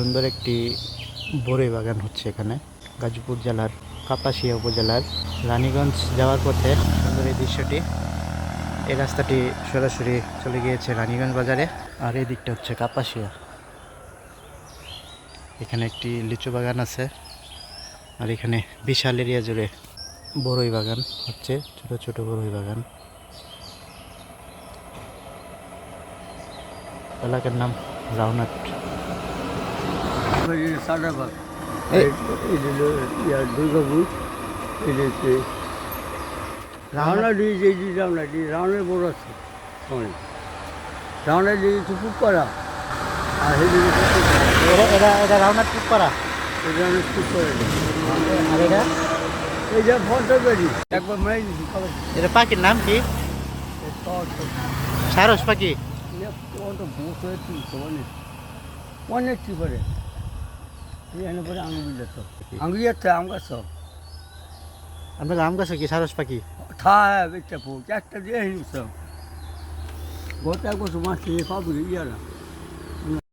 সুন্দর একটি বড়ই বাগান হচ্ছে এখানে। গাজীপুর জেলার কাপাসিয়া উপজেলার রানীগঞ্জ যাওয়ার পথে সুন্দর এই দৃশ্যটি। এই রাস্তাটি সরাসরি চলে গিয়েছে রানীগঞ্জ বাজারে। আর এই দিকটা হচ্ছে কাপাসিয়া। এখানে একটি লিচু বাগান আছে। আর এখানে বিশাল এরিয়া জুড়ে বড়ই বাগান হচ্ছে, ছোট ছোট বড়ই বাগান। এলাকার নাম রাউনাট সাদাবাগ দুর্গাপুর এটা হচ্ছে রাওনাডি যে যে রাওনাডি রাওনের বড় আছে। অনেক রাওনাডি হচ্ছে পুপাড়া আর এরা এরা এটা রাউনাট পুপারা এটা অনেক পুপাড়া আর এটা? এই যে ফটাবাড়ি একবার মাই দিছি এটা পাখির নাম কি? সারস পাখি? অনেক। অনেক কি করে? এখানে পরে আঙুল যেত আঙুল যেতে আম গাছ আপনার আম গাছে কি সারস পাখি থায় বেচা পোক একটা দিয়ে হিংস গোছ